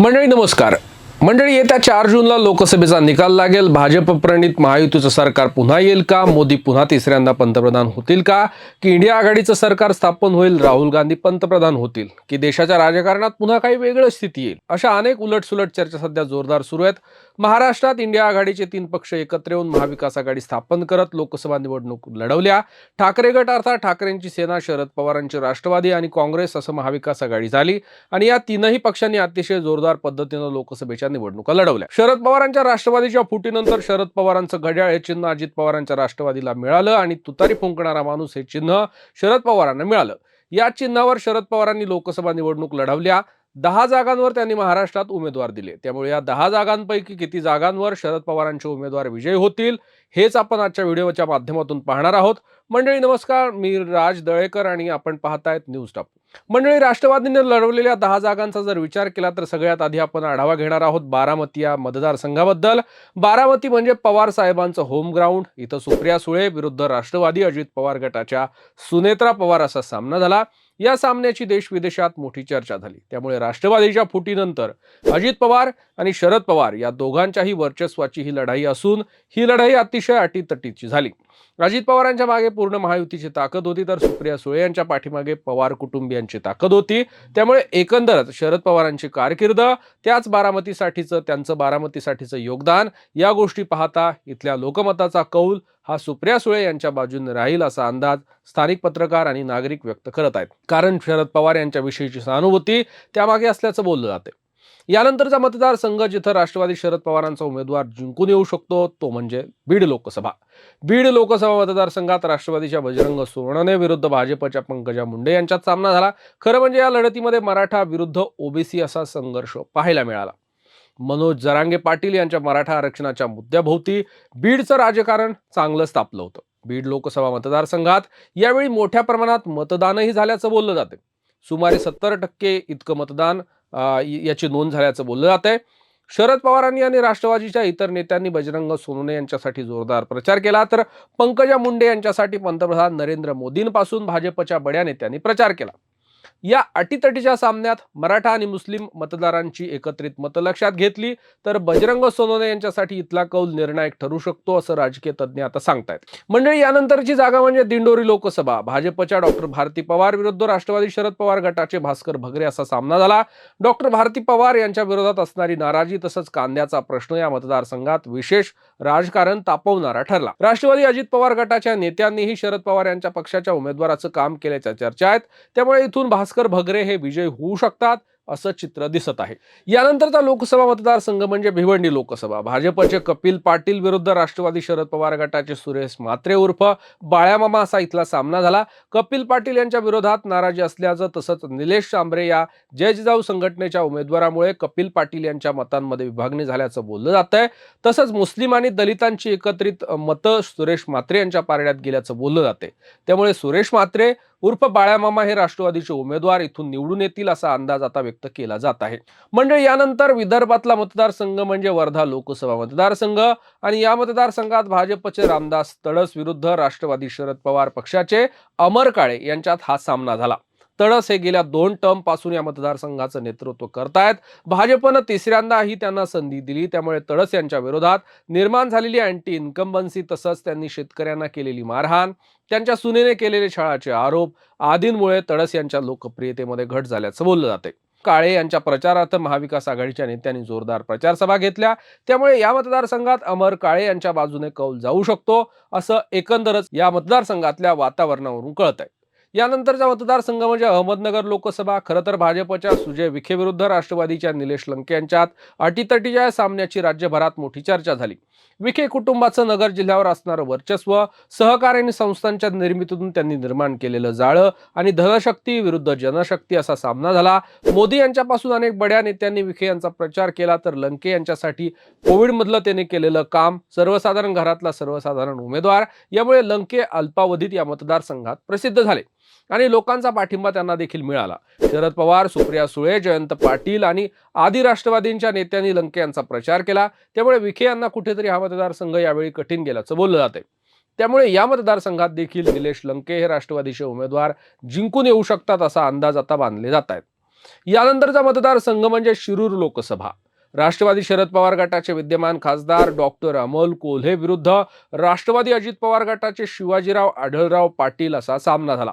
मंडळी नमस्कार. मंडळी येत्या चार जूनला लोकसभेचा निकाल लागेल. भाजप प्रणित महायुतीचं सरकार पुन्हा येईल का? मोदी पुन्हा तिसऱ्यांदा पंतप्रधान होतील का? की इंडिया आघाडीचं सरकार स्थापन होईल? राहुल गांधी पंतप्रधान होतील? की देशाच्या राजकारणात पुन्हा काही वेगळं स्थिती येईल? अशा अनेक उलटसुलट चर्चा सध्या जोरदार सुरू आहेत. महाराष्ट्रात इंडिया आघाडीचे तीन पक्ष एकत्र येऊन महाविकास आघाडी स्थापन करत लोकसभा निवडणूक लढवल्या. ठाकरे गट अर्थात ठाकरेंची सेना शरद पवारांची राष्ट्रवादी आणि काँग्रेस असं महाविकास आघाडी झाली आणि या तीनही पक्षांनी अतिशय जोरदार पद्धतीनं लोकसभेच्या निवडणुका लढवल्या. शरद पवारांच्या राष्ट्रवादीच्या फुटीनंतर शरद पवारांचं घड्याळ हे चिन्ह अजित पवारांच्या राष्ट्रवादीला मिळालं आणि तुतारी फुंकणारा माणूस हे चिन्ह शरद पवारांना मिळालं. या चिन्हावर शरद पवारांनी लोकसभा निवडणूक लढवल्या. दहा जागांवर त्यांनी महाराष्ट्रात उमेदवार दिले. त्यामुळे या दहा जागांपैकी किती जागांवर शरद पवारांचे उमेदवार विजयी होतील हेच आपण आजच्या व्हिडिओच्या माध्यमातून पाहणार आहोत. मंडळी नमस्कार. मी राज दळेकर आणि आपण पाहतायत न्यूज टॉप. मंडळी राष्ट्रवादीने लढवलेल्या दहा जागांचा जर विचार केला तर सगळ्यात आधी आपण आढावा घेणार आहोत बारामती या मतदारसंघाबद्दल. बारामती म्हणजे पवार साहेबांचं होम ग्राउंड. इथं सुप्रिया सुळे विरुद्ध राष्ट्रवादी अजित पवार गटाच्या सुनेत्रा पवार असा सामना झाला. या सामन्याची देश विदेशात मोठी चर्चा झाली. त्यामुळे राष्ट्रवादीच्या फुटीनंतर अजित पवार आणि शरद पवार या दोघांच्याही वर्चस्वाची ही लढाई असून ही लढाई अतिशय अटीतटीची झाली. अजित पवारांच्या मागे पूर्ण महायुतीची ताकद होती तर सुप्रिया सुळे यांच्या पाठीमागे पवार कुटुंबियांची ताकद होती. त्यामुळे एकंदरच शरद पवारांची कारकीर्द त्याच बारामतीसाठीचं त्यांचं बारामतीसाठीचं योगदान या गोष्टी पाहता इथल्या लोकमताचा कौल हा सुप्रिया सुळे यांच्या बाजूने राहील असा अंदाज स्थानिक पत्रकार आणि नागरिक व्यक्त करत आहेत. कारण शरद पवार यांच्याविषयीची सहानुभूती त्यामागे असल्याचं बोललं जाते. यानंतरचा मतदारसंघ जिथं राष्ट्रवादी शरद पवारांचा उमेदवार जिंकून येऊ शकतो तो म्हणजे बीड लोकसभा. बीड लोकसभा मतदारसंघात राष्ट्रवादीच्या बजरंग सोनवणे विरुद्ध भाजपच्या पंकजा मुंडे यांच्यात सामना झाला. खरं म्हणजे या लढतीमध्ये मराठा विरुद्ध ओबीसी असा संघर्ष पाहायला मिळाला. मनोज जरांगे पाटील यांच्या मराठा आरक्षणाच्या मुद्द्याभोवती बीडचं राजकारण चांगलंच तापलं होतं. बीड लोकसभा मतदारसंघात यावेळी मोठ्या प्रमाणात मतदानही झाल्याचं बोललं जाते सुमारे सत्तर टक्के इतकं मतदान याची नोंद झाल्याचं बोललं जात आहे शरद पवारांनी आणि राष्ट्रवादीच्या इतर नेत्यांनी बजरंग सोनवणे यांच्यासाठी जोरदार प्रचार केला. तर पंकजा मुंडे यांच्यासाठी पंतप्रधान नरेंद्र मोदींपासून भाजपच्या बड्या नेत्यांनी प्रचार केला. या अटीतटीच्या सामन्यात मराठा आणि मुस्लिम मतदारांची एकत्रित मतं लक्षात घेतली तर बजरंग सोनोने यांच्यासाठी इथला कौल निर्णायक ठरू शकतो असं राजकीय तज्ज्ञ आता सांगतायत. मंडळी यानंतरची जागा म्हणजे दिंडोरी लोकसभा. भाजपच्या डॉक्टर भारती पवार विरुद्ध राष्ट्रवादी शरद पवार गटाचे भास्कर भगरे असा सामना झाला. डॉक्टर भारती पवार यांच्या विरोधात असणारी नाराजी तसंच कांद्याचा प्रश्न या मतदारसंघात विशेष राजकारण तापवणारा ठरला. राष्ट्रवादी अजित पवार गटाच्या नेत्यांनीही शरद पवार यांच्या पक्षाच्या उमेदवाराचं काम केल्याच्या चर्चा आहेत. त्यामुळे इथून भास्कर भगरे हे विजय होऊ शकतात असं चित्र दिसत आहे. यानंतरचा लोकसभा मतदारसंघ म्हणजे भिवंडी लोकसभा. भाजपचे कपिल पाटील विरुद्ध राष्ट्रवादी शरद पवार गटाचे सुरेश म्हात्रे उर्फ बाळ्यामामा असा इथला सामना झाला. कपिल पाटील यांच्या विरोधात नाराजी असल्याचं तसंच निलेश शांबरे या जय जिजाऊ संघटनेच्या उमेदवारामुळे कपिल पाटील यांच्या मतांमध्ये विभागणी झाल्याचं बोललं जात आहे तसंच मुस्लिम आणि दलितांची एकत्रित मतं सुरेश म्हात्रे यांच्या पारड्यात गेल्याचं बोललं जाते त्यामुळे सुरेश म्हात्रे उर्फ बाळ्यामामा हे राष्ट्रवादीचे उमेदवार इथून निवडून येतील असा अंदाज आता व्यक्त केला जात आहे. म्हणजे यानंतर विदर्भातला मतदारसंघ म्हणजे वर्धा लोकसभा मतदारसंघ आणि या मतदारसंघात भाजपचे रामदास तडस विरुद्ध राष्ट्रवादी शरद पवार पक्षाचे अमर काळे यांच्यात हा सामना झाला. तडस हे गेल्या दोन टर्मपासून या मतदारसंघाचं नेतृत्व करतायत. भाजपनं तिसऱ्यांदाही त्यांना संधी दिली त्यामुळे तडस यांच्या विरोधात निर्माण झालेली अँटी इन्कम्बन्सी तसंच त्यांनी शेतकऱ्यांना केलेली मारहाण त्यांच्या सुनेने केलेले छळाचे आरोप आदींमुळे तडस यांच्या लोकप्रियतेमध्ये घट झाल्याचं बोललं जाते काळे यांच्या प्रचारार्थ महाविकास आघाडीच्या नेत्यांनी जोरदार प्रचारसभा घेतल्या. त्यामुळे या मतदारसंघात अमर काळे यांच्या बाजूने कौल जाऊ शकतो असं एकंदरच या मतदारसंघातल्या वातावरणावरून कळत आहे यानंतरचा मतदारसंघ म्हणजे अहमदनगर लोकसभा खरं तर भाजपच्या सुजय विखे विरुद्ध राष्ट्रवादीच्या निलेश लंके यांच्यात अटीतटीच्या या सामन्याची राज्यभरात मोठी चर्चा झाली. विखे कुटुंबाचं नगर जिल्ह्यावर असणारं वर्चस्व सहकारी आणि संस्थांच्या निर्मितीतून त्यांनी निर्माण केलेलं जाळं आणि धनशक्ती विरुद्ध जनशक्ती असा सामना झाला. मोदी यांच्यापासून अनेक बड्या नेत्यांनी विखे यांचा प्रचार केला तर लंके यांच्यासाठी कोविडमधलं त्यांनी केलेलं काम सर्वसाधारण घरातला सर्वसाधारण उमेदवार. यामुळे लंके अल्पावधीत या मतदारसंघात प्रसिद्ध झाले. आणि लोकांचा पाठिंबा त्यांना देखील मिळाला. शरद पवार सुप्रिया सुळे जयंत पाटील आणि आदी राष्ट्रवादींच्या नेत्यांनी लंके यांचा प्रचार केला. त्यामुळे विखे यांना कुठेतरी हा मतदारसंघ यावेळी कठीण गेल्याचं बोललं जाते त्यामुळे या मतदारसंघात देखील निलेश लंके हे राष्ट्रवादीचे उमेदवार जिंकून येऊ शकतात असा अंदाज आता बांधले जात आहेत यानंतरचा मतदारसंघ म्हणजे शिरूर लोकसभा. राष्ट्रवादी शरद पवार गटाचे विद्यमान खासदार डॉक्टर अमोल कोल्हे विरुद्ध राष्ट्रवादी अजित पवार गटाचे शिवाजीराव आढळराव पाटील असा सामना झाला.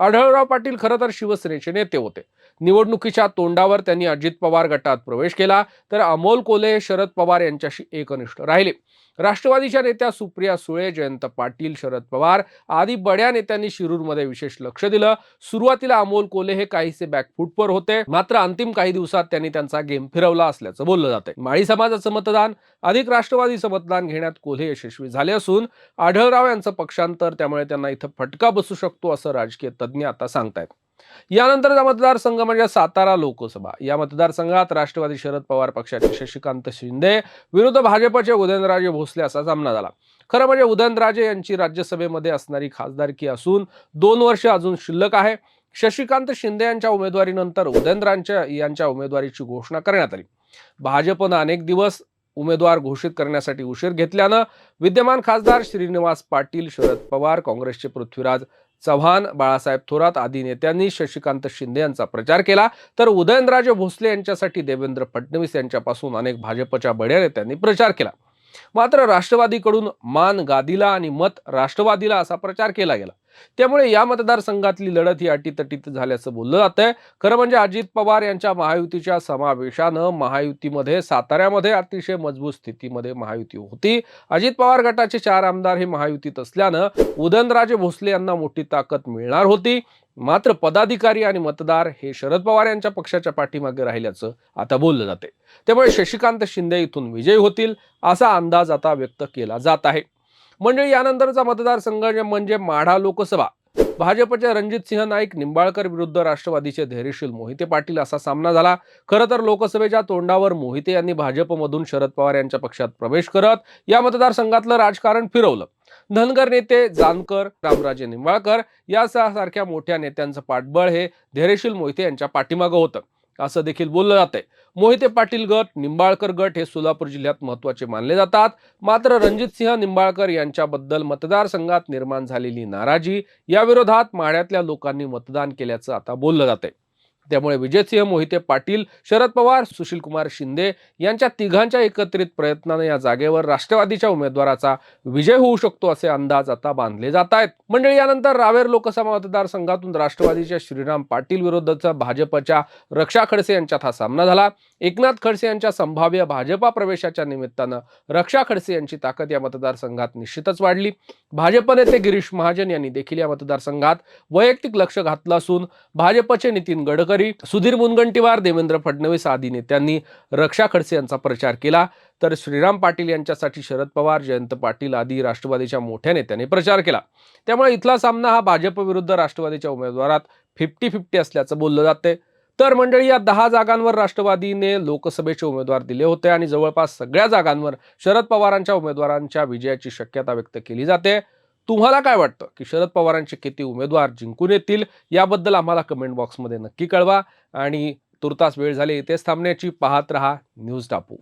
आढळराव पाटील खरं तर शिवसेनेचे नेते होते. निवडणुकीच्या तोंडावर त्यांनी अजित पवार गटात प्रवेश केला तर अमोल कोले शरद पवार यांच्याशी एकनिष्ठ राहिले. राष्ट्रवादीच्या नेत्या सुप्रिया सुळे जयंत पाटील शरद पवार आदी बड्या नेत्यांनी शिरूरमध्ये विशेष लक्ष दिलं. सुरुवातीला अमोल कोले हे काहीसे बॅकफुटवर होते. मात्र अंतिम काही दिवसात त्यांनी त्यांचा गेम फिरवला असल्याचं बोललं जातंय. माळी समाजाचं मतदान अधिक राष्ट्रवादीचं मतदान घेण्यात कोल्हे यशस्वी झाले असून आढळराव यांचं पक्षांतर त्यामुळे त्यांना इथं फटका बसू शकतो असं राजकीय तज्ज्ञ आता सांगतायत. यानंतरचा मतदारसंघ म्हणजे सातारा लोकसभा. या मतदारसंघात राष्ट्रवादी शरद पवार पक्षाचे शशिकांत शिंदे विरुद्ध भाजपचे उदयनराजे भोसले असा सामना झाला. खरं म्हणजे उदयनराजे यांची राज्यसभेमध्ये असणारी खासदारकी असून दोन वर्ष अजून शिल्लक आहे. शशिकांत शिंदे यांच्या उमेदवारीनंतर उदयनराजे यांच्या उमेदवारीची घोषणा करण्यात आली. भाजपनं अनेक दिवस उमेदवार घोषित करण्यासाठी उशीर घेतल्यानं विद्यमान खासदार श्रीनिवास पाटील शरद पवार काँग्रेसचे पृथ्वीराज चव्हाण बाळासाहेब थोरात आदी नेत्यांनी शशिकांत शिंदे यांचा प्रचार केला. तर उदयनराजे भोसले यांच्यासाठी देवेंद्र फडणवीस यांच्यापासून अनेक भाजपच्या बड्या नेत्यांनी प्रचार केला. मात्र राष्ट्रवादीकडून मान गादीला आणि मत राष्ट्रवादीला असा प्रचार केला गेला. त्यामुळे या मतदारसंघातली लढत ही अटीतटीत झाल्याचं बोललं जातंय. खरं म्हणजे अजित पवार यांच्या महायुतीच्या समावेशानं महायुतीमध्ये साताऱ्यामध्ये अतिशय मजबूत स्थितीमध्ये महायुती होती. अजित पवार गटाचे चार आमदार हे महायुतीत असल्यानं उदयनराजे भोसले यांना मोठी ताकद मिळणार होती. मात्र पदाधिकारी आणि मतदार हे शरद पवार यांच्या पक्षाच्या पाठीमागे राहिल्याचं आता बोललं जाते त्यामुळे शशिकांत शिंदे इथून विजयी होतील असा अंदाज आता व्यक्त केला जात आहे. मंडळी यानंतरचा मतदारसंघ म्हणजे माढा लोकसभा. भाजपचे रणजित सिंह नाईक निंबाळकर विरुद्ध राष्ट्रवादीचे धैर्यशील मोहिते पाटील असा सामना झाला. खरं तर लोकसभेच्या तोंडावर मोहिते यांनी भाजपमधून शरद पवार यांच्या पक्षात प्रवेश करत या मतदारसंघातलं राजकारण फिरवलं. धनगर नेते जानकर रामराजे निंबाळकर या सारख्या मोठ्या नेत्यांचं पाठबळ हे धैर्यशील मोहिते यांच्या पाठीमागं होतं. असं देखील बोललं जातंय. मोहिते पाटील गट निंबाळकर गट हे सोलापूर जिल्ह्यात महत्त्वाचे मानले जातात. मात्र रणजित सिंह निंबाळकर यांच्याबद्दल मतदारसंघात निर्माण झालेली नाराजी या विरोधात लोकांनी मतदान केल्याचं आता बोललं जातंय. त्यामुळे विजयसिंह मोहिते पाटील शरद पवार सुशीलकुमार शिंदे यांच्या तिघांच्या एकत्रित प्रयत्नाने या जागेवर राष्ट्रवादीच्या उमेदवाराचा विजय होऊ शकतो असे अंदाज आता बांधले जात आहेत. मंडळी यानंतर रावेर लोकसभा मतदारसंघातून राष्ट्रवादीच्या श्रीराम पाटील विरुद्धचा भाजपच्या रक्षा खडसे यांच्यात हा सामना झाला. एकनाथ खडसे यांच्या संभाव्य भाजपा प्रवेशाच्या निमित्तानं रक्षा खडसे यांची ताकद या मतदारसंघात निश्चितच वाढली. भाजप नेते गिरीश महाजन यांनी देखील या मतदारसंघात वैयक्तिक लक्ष घातलं असून भाजपचे नितीन गडकरी सुधीर मुनगंटीवार देवेंद्र फडणवीस आदी नेत्यांनी रक्षा खडसे यांचा प्रचार केला. तर श्रीराम पाटील यांच्यासाठी शरद पवार जयंत पाटील आदी राष्ट्रवादीच्या मोठ्या नेत्यांनी प्रचार केला. त्यामुळे इथला सामना हा भाजप विरुद्ध राष्ट्रवादीच्या उमेदवारात फिफ्टी फिफ्टी असल्याचं बोललं जाते तर मंडळी या दहा जागांवर राष्ट्रवादीने लोकसभेचे उमेदवार दिले होते आणि जवळपास सगळ्या जागांवर शरद पवारांच्या उमेदवारांच्या विजयाची शक्यता व्यक्त केली जाते. तुम्हाला काय वाटतं? की शरद पवारांचे किती उमेदवार जिंकून येतील? याबद्दल आम्हाला कमेंट बॉक्समध्ये नक्की कळवा. आणि तुर्तास वेळ झाली इथेच थांबण्याची. पाहत रहा न्यूज टापू.